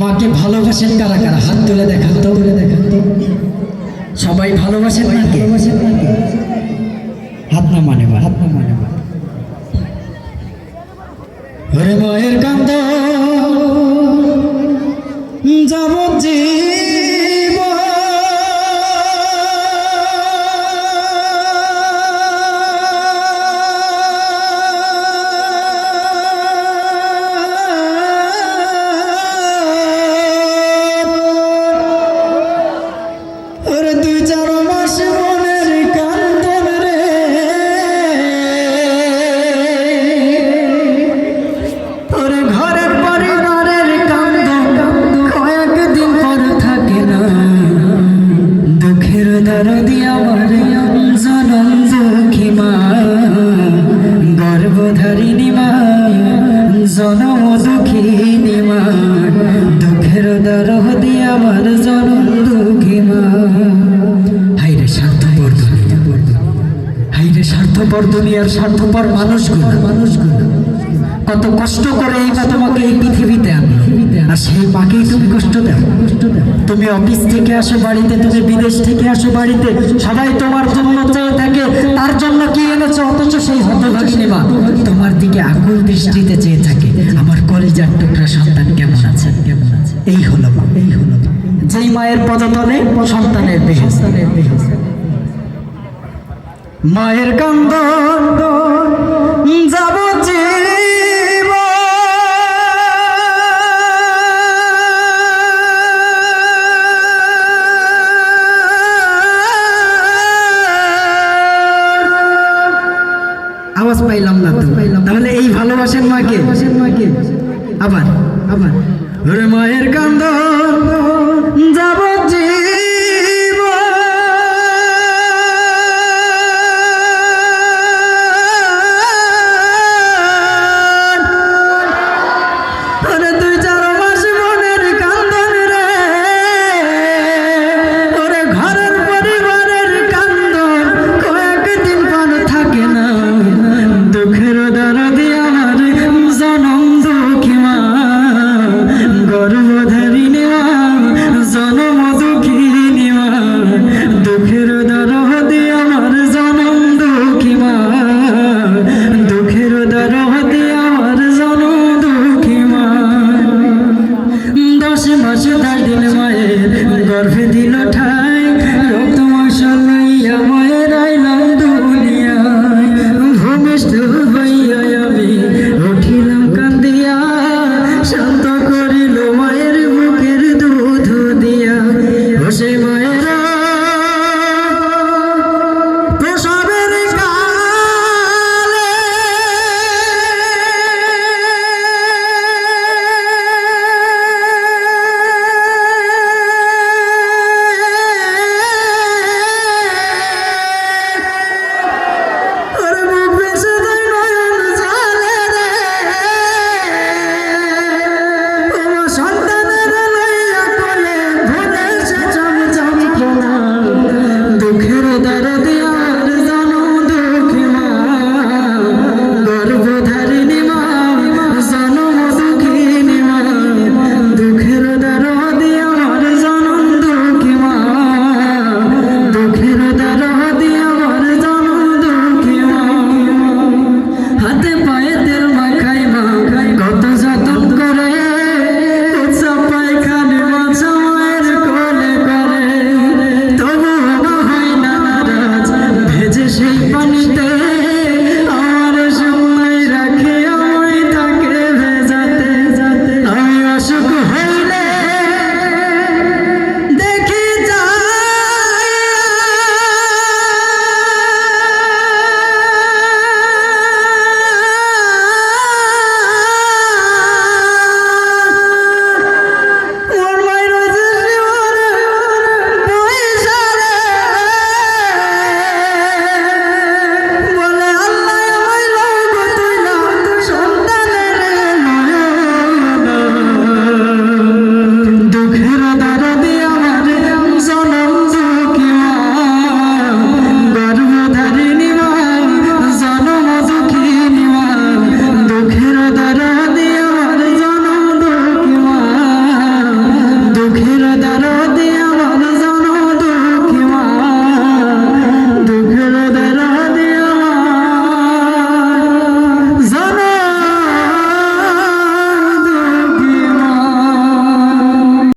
মাকে ভালোবাসেন কারা কারা? হাত তুলে দেখান তো। তুলে দেখান তো সবাই ভালোবাসেন মাকে? হাত না মানে হাত না মানে হরে মায়ের কান্দ। স্বার্থপর দুনিয়ার স্বার্থপর মানুষগুলো। মানুষগুলো কত কষ্ট করে এই মা তোমাকে এই পৃথিবীতে আর সেই মাকেই তুমি কষ্ট দাও। কষ্ট তুমি অফিস থেকে আসো বাড়িতে, তুমি বিদেশ থেকে আসো বাড়িতে, সবাই তোমার জন্য চেয়ে থাকে, তার জন্য কি এনেছো? অথচ সেই হতভাগিনী মা তোমার দিকে আকুল দৃষ্টিতে চেয়ে থাকে। আমার কলিজার টুকরা সন্তান কেমন আছে? কেমন আছে এই হলো মা। এই হলো। যেই মায়ের পদতলে সন্তানের দেহে। মায়ের কান্দ যাব আওয়াজ পাইলাম না তাহলে এই ভালোবাসেন মাকে মাকে আবার। আবার। মায়ের কান্দ যাব ভালোবাসে তার দিল মায়ের গর্ভে দিল ঠা